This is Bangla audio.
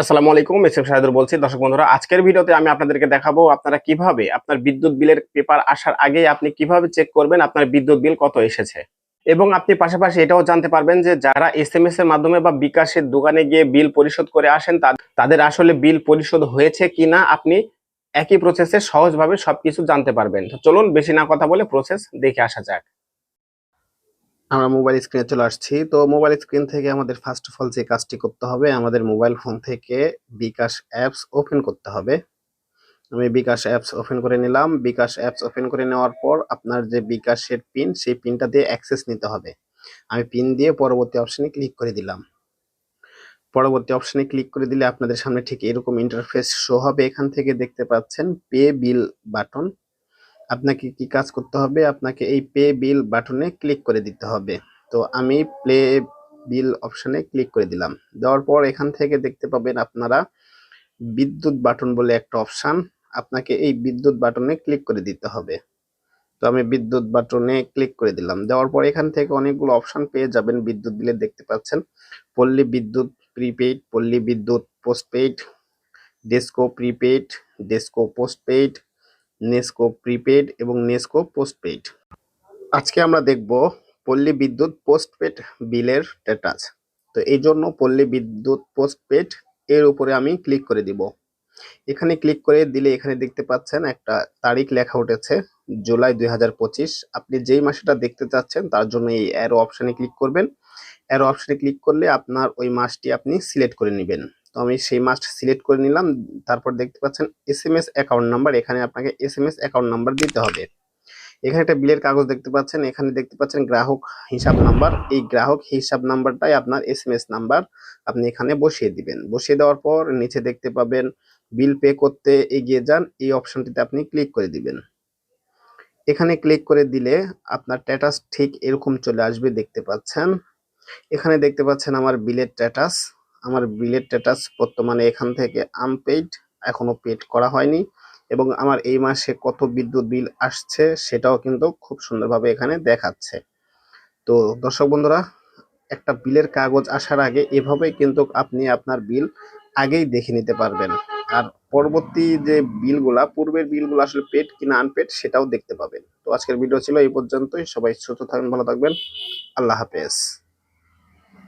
আসসালামু আলাইকুম, এস এম শাহিদুর বলছি। দর্শক বন্ধুরা, আজকের ভিডিওতে আমি আপনাদেরকে দেখাবো আপনারা কীভাবে আপনার বিদ্যুৎ বিলের পেপার আসার আগে আপনি কীভাবে চেক করবেন আপনার বিদ্যুৎ বিল কত এসেছে। এবং আপনি পাশাপাশি এটাও জানতে পারবেন যে যারা এস এম এর মাধ্যমে বা বিকাশের দোকানে গিয়ে বিল পরিশোধ করে আসেন তাদের আসলে বিল পরিশোধ হয়েছে কিনা আপনি একই প্রসেসে সহজভাবে সবকিছু জানতে পারবেন। তো চলুন, বেশি না কথা বলে প্রসেস দেখে আসা যাক। আমরা মোবাইল স্ক্রিনে চলে আসছি। তো মোবাইল স্ক্রিন থেকে আমাদের ফার্স্ট অফ অল যে কাজটি করতে হবে, আমাদের মোবাইল ফোন থেকে বিকাশ অ্যাপস ওপেন করতে হবে। আমি বিকাশ অ্যাপস ওপেন করে নিলাম। বিকাশ অ্যাপস ওপেন করে নেওয়ার পর আপনার যে বিকাশের পিন সেই পিনটা দিয়ে অ্যাক্সেস নিতে হবে। আমি পিন দিয়ে পরবর্তী অপশানে ক্লিক করে দিলাম। পরবর্তী অপশানে ক্লিক করে দিলে আপনাদের সামনে ঠিক এরকম ইন্টারফেস শো হবে। এখান থেকে দেখতে পাচ্ছেন পে বিল বাটন আপনাকে কি কাজ করতে হবে? আপনাকে এই পে বিল বাটনে ক্লিক করে দিতে হবে। তো আমি প্লে বিল অপশানে ক্লিক করে দিলাম। দেওয়ার পর এখান থেকে দেখতে পাবেন আপনারা বিদ্যুৎ বাটন বলে একটা অপশান আপনাকে এই বিদ্যুৎ বাটনে ক্লিক করে দিতে হবে। তো আমি বিদ্যুৎ বাটনে ক্লিক করে দিলাম। দেওয়ার পর এখান থেকে অনেকগুলো অপশান পেয়ে যাবেন বিদ্যুৎ বিলে দেখতে পাচ্ছেন। পল্লী বিদ্যুৎ prepaid Palli Bidyut postpaid DESCO prepaid DESCO postpaid NESCO prepaid এবং নেস্কো পোস্টপেড আজকে আমরা দেখব পল্লী বিদ্যুৎ পোস্টপেড বিলের স্ট্যাটাস তো এই জন্য পল্লী বিদ্যুৎ পোস্টপেড এর উপরে আমি ক্লিক করে দিব। এখানে ক্লিক করে দিলে এখানে দেখতে পাচ্ছেন একটা তারিখ লেখা উঠেছে, জুলাই দুই হাজার পঁচিশ। আপনি যেই মাসেটা দেখতে চাচ্ছেন তার জন্য এই অ্যারো অপশনে ক্লিক করবেন। অ্যারো অপশনে ক্লিক করলে আপনার ওই মাসটি আপনি সিলেক্ট করে নেবেন। তো আমি সেই মাসটা সিলেক্ট করে নিলাম। তারপর দেখতে পাচ্ছেন S M S account number এখানে আপনাকে S M S account number দিতে হবে। এখানে একটা বিলের কাগজ দেখতে পাচ্ছেন, এখানে দেখতে পাচ্ছেন গ্রাহক হিসাব নাম্বার এই গ্রাহক হিসাব নাম্বারটাই আপনার এস এম এস নাম্বার আপনি এখানে বসিয়ে দিবেন। বসিয়ে দেওয়ার পর নিচে দেখতে পাবেন বিল পে করতে এগিয়ে যান। এই অপশনটিতে আপনি ক্লিক করে দিবেন। এখানে ক্লিক করে দিলে আপনার স্ট্যাটাস ঠিক এরকম চলে আসবে দেখতে পাচ্ছেন। এখানে দেখতে পাচ্ছেন আমার বিলের স্ট্যাটাস আমার বিলের স্ট্যাটাস বর্তমানে এখান থেকে আনপেইড এখনও পেড করা হয়নি এবং আমার এই মাসে কত বিদ্যুৎ বিল আসছে সেটাও কিন্তু খুব সুন্দরভাবে এখানে দেখাচ্ছে। তো দর্শক বন্ধুরা, একটা বিলের কাগজ আসার আগে এভাবেই কিন্তু আপনি আপনার বিল আগেই দেখে নিতে পারবেন। আর পরবর্তী যে বিলগুলা পূর্বের বিলগুলো আসলে পেড কিনা আনপেড সেটাও দেখতে পাবেন। তো আজকের ভিডিও ছিল এই পর্যন্তই। সবাই সুস্থ থাকবেন, ভালো থাকবেন। আল্লাহ হাফেজ।